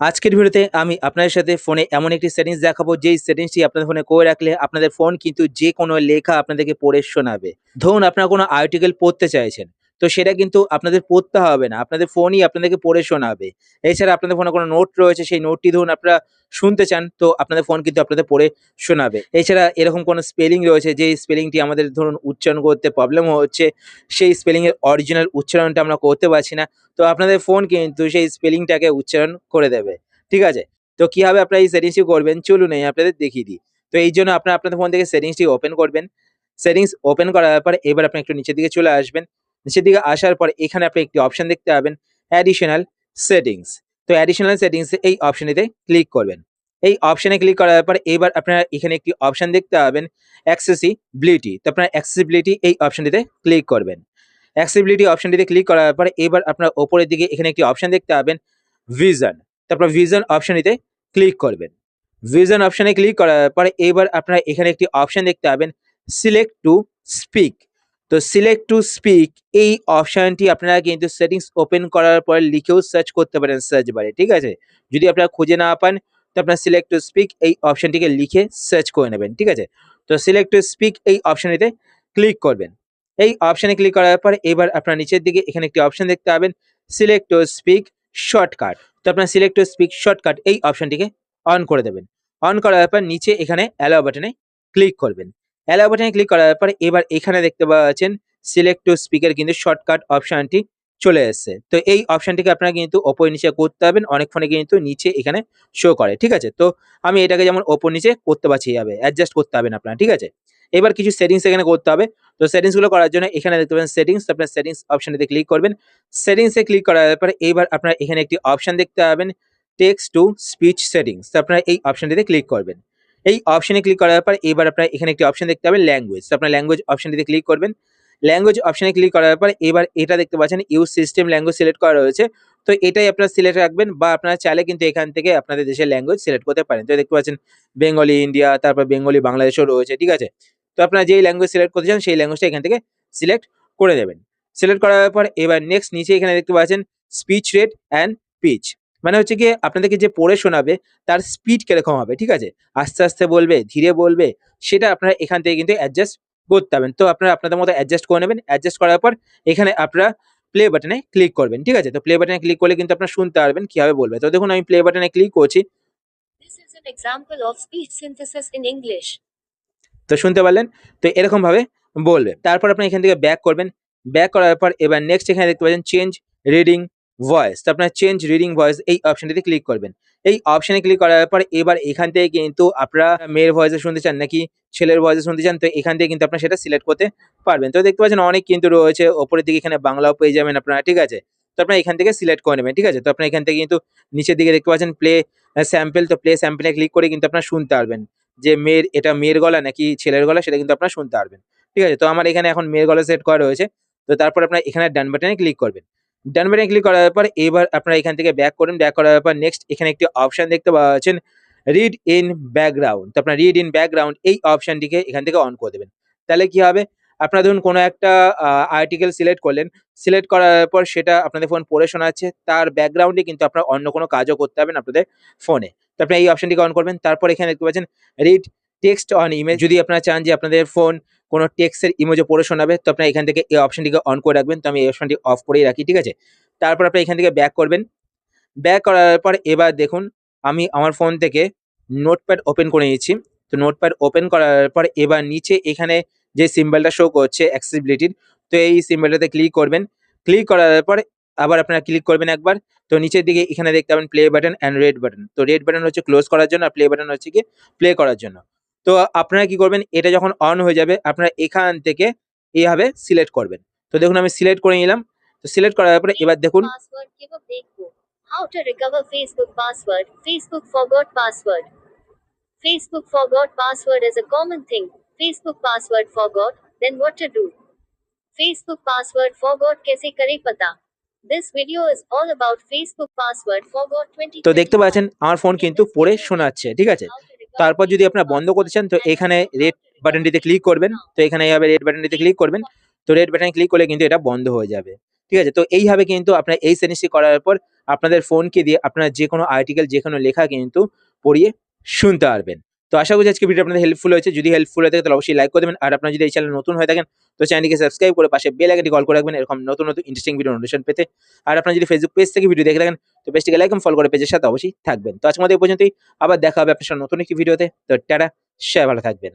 আজকের ভিডিওতে আমি আপনাদের সাথে ফোনে এমন একটি সেটিংস দেখাবো, যেই সেটিংসটি আপনাদের ফোনে করে রাখলে আপনাদের ফোন কিন্তু যে কোনো লেখা আপনাদেরকে পড়ে শোনাবে। ধরুন আপনারা কোনো আর্টিকেল পড়তে চাইছেন তো সেটা কিন্তু আপনাদের পড়তে হবে না। আপনাদের ফোনই আপনাদেরকে পড়ে শোনাবে। এছাড়া আপনাদের ফোনে কোনো নোট রয়েছে, সেই নোটটি ধরুন আপনারা শুনতে চান, তো আপনাদের ফোন কিন্তু আপনাদের পড়ে শোনাবে। এছাড়া এরকম কোনো স্পেলিং রয়েছে, যে স্পেলিংটি আমাদের ধরুন উচ্চারণ করতে প্রবলেম হচ্ছে, সেই স্পেলিংয়ের অরিজিনাল উচ্চারণটা আমরা করতে পারছি না, তো আপনাদের ফোন কিন্তু সেই স্পেলিংটাকে উচ্চারণ করে দেবে। ঠিক আছে? তো কীভাবে আপনারা এই সেটিংসটি করবেন? চলুন এই আপনাদের দেখিয়ে দিই। তো এই জন্য আপনারা আপনাদের ফোন থেকে সেটিংসটি ওপেন করবেন। সেটিংস ওপেন করার পর এবার আপনি একটু নিচের দিকে চলে আসবেন। নিচের দিকে আসার পর এখানে আপনি একটি অপশন দেখতে পাবেন অ্যাডিশনাল সেটিংস তো অ্যাডিশনাল সেটিংস এই অপশনটিতে ক্লিক করবেন। এই অপশনে ক্লিক করার পর এবার আপনারা এখানে একটি অপশন দেখতে পাবেন অ্যাক্সেসিবিলিটি তো আপনারা অ্যাক্সেসিবিলিটি এই অপশনটিতে ক্লিক করবেন। অ্যাক্সেসিবিলিটি অপশনটিতে ক্লিক করার পর এবার আপনার ওপরের দিকে এখানে একটি অপশন দেখতে পাবেন ভিজন তারপর ভিজন অপশনটিতে ক্লিক করবেন। ভিজন অপশনে ক্লিক করার পরে এবার আপনারা এখানে একটি অপশন দেখতে পাবেন সিলেক্ট টু স্পিক তো সিলেক্ট টু স্পিক এই অপশানটি আপনারা কিন্তু সেটিংস ওপেন করার পর লিখেও সার্চ করতে পারেন সার্চ বারে ঠিক আছে? যদি আপনারা খুঁজে না পান, তো আপনারা সিলেক্ট টু স্পিক এই অপশনটিকে লিখে সার্চ করে নেবেন, ঠিক আছে? তো সিলেক্ট টু স্পিক এই অপশানটিতে ক্লিক করবেন। এই অপশানে ক্লিক করার পর এবার আপনার নিচের দিকে এখানে একটি অপশন দেখতে পাবেন সিলেক্ট টু স্পিক শর্টকাট তো আপনার সিলেক্ট টু স্পিক শর্টকাট এই অপশনটিকে অন করে দেবেন। অন করার পর নিচে এখানে অ্যালাও বাটনে ক্লিক করবেন। অ্যালাও বাটনে ক্লিক করার পর এবার এখানে দেখতে পাচ্ছেন সিলেক্ট টু স্পিকার কিন্তু শর্টকাট অপশনটি চলে এসেছে। তো এই অপশনটিকে আপনারা কিন্তু ওপর নিচে করতে পারবেন অনেক ফোনে কিন্তু নিচে এখানে শো করে, ঠিক আছে? তো আমি এটাকে যেমন ওপর নিচে করতে পারছি যাবে অ্যাডজাস্ট করতে পারবেন আপনারা, ঠিক আছে? এবার কিছু সেটিংস এখানে করতে হবে। তো সেটিংসগুলো করার জন্য এখানে দেখতে পাবেন সেটিংস আপনার সেটিংস অপশনটিতে ক্লিক করবেন। সেটিংসে ক্লিক করার পরে এবার আপনারা এখানে একটি অপশন দেখতে পাবেন টেক্সট টু স্পিচ সেটিংস আপনারা এই অপশনটিতে ক্লিক করবেন। এই অপশনে ক্লিক করার পর এবার আপনার এখানে একটি অপশন দেখতে পাবেন ল্যাঙ্গুয়েজ আপনার ল্যাঙ্গুয়েজ অপশনটিতে ক্লিক করবেন। ল্যাঙ্গুয়েজ অপশনে ক্লিক করার পর এবার এটা দেখতে পাচ্ছেন ইউজ সিস্টেম ল্যাঙ্গুয়েজ সিলেক্ট করা রয়েছে। তো এটাই আপনারা সিলেক্ট রাখবেন বা আপনারা চাইলে কিন্তু এখান থেকে আপনাদের দেশের ল্যাঙ্গুয়েজ সিলেক্ট করতে পারেন। তো দেখতে পাচ্ছেন বেঙ্গলি ইন্ডিয়া তারপর বেঙ্গলি বাংলাদেশও রয়েছে, ঠিক আছে? তো আপনারা যেই ল্যাঙ্গুয়েজ সিলেক্ট করতে চান, সেই ল্যাঙ্গুয়েজটা এখান থেকে সিলেক্ট করে দেবেন। সিলেক্ট করার পর এবার নেক্সট নিচে এখানে দেখতে পাচ্ছেন স্পিচ রেট অ্যান্ড পিচ মানে হচ্ছে গিয়ে আপনাদেরকে যে পড়ে শোনাবে তার স্পিড কীরকম হবে ঠিক আছে? আস্তে আস্তে বলবে ধীরে বলবে সেটা আপনারা এখান থেকে কিন্তু অ্যাডজাস্ট করতে পারবেন। তো আপনারা আপনাদের মতো অ্যাডজাস্ট করে নেবেন। অ্যাডজাস্ট করার পর এখানে আপনারা প্লে বাটনে ক্লিক করবেন ঠিক আছে? তো প্লে বাটনে ক্লিক করলে কিন্তু আপনারা শুনতে পারবেন কীভাবে বলবে। তো দেখুন আমি প্লে বাটনে ক্লিক করছি. তো শুনতে পারলেন? তো এরকম ভাবে বলবে। তারপর আপনি এখান থেকে ব্যাক করবেন। ব্যাক করার পর এবার নেক্সট এখানে দেখতে পাচ্ছেন চেঞ্জ রিডিং ভয়েস তো আপনার চেঞ্জ রিডিং ভয়েস এই অপশনটিতে ক্লিক করবেন। এই অপশনে ক্লিক করার পর এবার এখান থেকে কিন্তু আপনারা মেয়ের ভয়েসে শুনতে চান নাকি ছেলের ভয়েসে শুনতে চান, তো এখান থেকে কিন্তু আপনারা সেটা সিলেক্ট করতে পারবেন। তো দেখতে পাচ্ছেন অনেক কিন্তু রয়েছে, ওপরের দিকে এখানে বাংলাও পেয়ে যাবেন আপনারা, ঠিক আছে? তো আপনারা এখান থেকে সিলেক্ট করে নেবেন, ঠিক আছে? তো আপনারা এখান থেকে কিন্তু নিচের দিকে দেখতে পাচ্ছেন প্লে স্যাম্পেল তো প্লে স্যাম্পলে ক্লিক করে কিন্তু আপনারা শুনতে পারবেন যে মেয়ের, এটা মেয়ের গলা নাকি ছেলের গলা, সেটা কিন্তু আপনারা শুনতে পারবেন, ঠিক আছে? তো আমার এখানে এখন মেয়ের গলা সেট করা রয়েছে, তো তারপর আপনার এখানে ডান বাটনে ক্লিক করবেন। ডান বাটনে ক্লিক করার পর এবার আপনারা এখান থেকে ব্যাক করুন। ব্যাক করার পর নেক্সট এখানে একটি অপশন দেখতে পাচ্ছেন। রিড ইন ব্যাকগ্রাউন্ড তো আপনার রিড ইন ব্যাকগ্রাউন্ড এই অপশনটিকে এখান থেকে অন করে দেবেন। তাহলে কি হবে? আপনারা ধরুন কোনো একটা আর্টিকেল সিলেক্ট করলেন। সিলেক্ট করার পর সেটা আপনাদের ফোন পড়ে শোনাচ্ছে। তার ব্যাকগ্রাউন্ডে কিন্তু আপনারা অন্য কোনো কাজও করতে পারবেন আপনাদের ফোনে তো আপনি এই অপশনটিকে অন করবেন। তারপর এখানে দেখতে পাচ্ছেন রিড টেক্সট অন ইমেজ যদি আপনারা চান যে আপনাদের ফোন কোনো টেক্সটের ইমেজও পড়ে শোনাবে, তো আপনারা এখান থেকে এই অপশনটিকে অন করে রাখবেন। তো আমি এই অপশনটি অফ করেই রাখি, ঠিক আছে? তারপর আপনি এখান থেকে ব্যাক করবেন। ব্যাক করার পর এবার দেখুন, আমি আমার ফোন থেকে নোটপ্যাড ওপেন করে নিয়েছি। তো নোটপ্যাড ওপেন করার পর এবার নিচে এখানে যে সিম্বলটা শো করছে অ্যাক্সেসিবিলিটির তো এই সিম্বলটাতে ক্লিক করবেন। ক্লিক করার পর আবার আপনারা ক্লিক করবেন একবার। তো নিচের দিকে এখানে দেখতে পাবেন play button and red button তো রেড বাটন হচ্ছে ক্লোজ করার জন্য আর প্লে বাটন হচ্ছে কি? প্লে করার জন্য। তো আপনারা কি করবেন এটা যখন অন হয়ে যাবে আপনারা এখান থেকে এইভাবে সিলেক্ট করবেন তো দেখুন আমি সিলেক্ট করে নিলাম তো সিলেক্ট করার পরে এবার দেখুন Password give a big book. How to recover Facebook password. Facebook forgot password. Facebook forgot password is a common thing. Facebook password forgot. Then what to do? Facebook password forgot कैसे करें पता? This video is all about Facebook password forgot 20. তো দেখতে পাচ্ছেন আমার phone কিন্তু পড়ে শোনাচ্ছে ঠিক আছে তারপর যদি আপনারা বন্ধ করতে চান, তো এখানে রেড বাটনটিতে ক্লিক করবেন। তো এখানে এইভাবে রেড বাটনটিতে ক্লিক করবেন। তো রেড বাটনে ক্লিক করলে কিন্তু এটা বন্ধ হয়ে যাবে। ঠিক আছে? তো এইভাবে কিন্তু আপনার এই সেটিংসটি করার পর আপনাদের ফোনকে দিয়ে আপনারা যে কোনো আর্টিকেল যে কোনো লেখা কিন্তু পড়িয়ে শুনতে পারবেন। তো আশা করছি আজকে ভিডিও আপনাদের হেল্পফুল হয়েছে। যদি হেল্পফুল হয়ে থাকে, তাহলে অবশ্যই লাইক করে দেবেন। আর আপনারা যদি এই চ্যানেল নতুন হয়ে থাকেন, তো চ্যানেলটিকে সাবস্ক্রাইব করে পাশে বেল আইকনটি কল করে রাখবেন। এরকম নতুন নতুন ইন্টারেস্টিং ভিডিও নোটিফিকেশন পেতে। আর আপনারা যদি ফেসবুক পেজ থেকে ভিডিও দেখে থাকেন তো পেজটিকে লাইক এবং ফলো করে পেজের সাথে অবশ্যই থাকবেন। তো আজকে আমাদের এই পর্যন্তই। আবার দেখা হবে আপনার সাথে নতুন একটি ভিডিওতে তো টাটা, সবাই ভালো থাকবেন।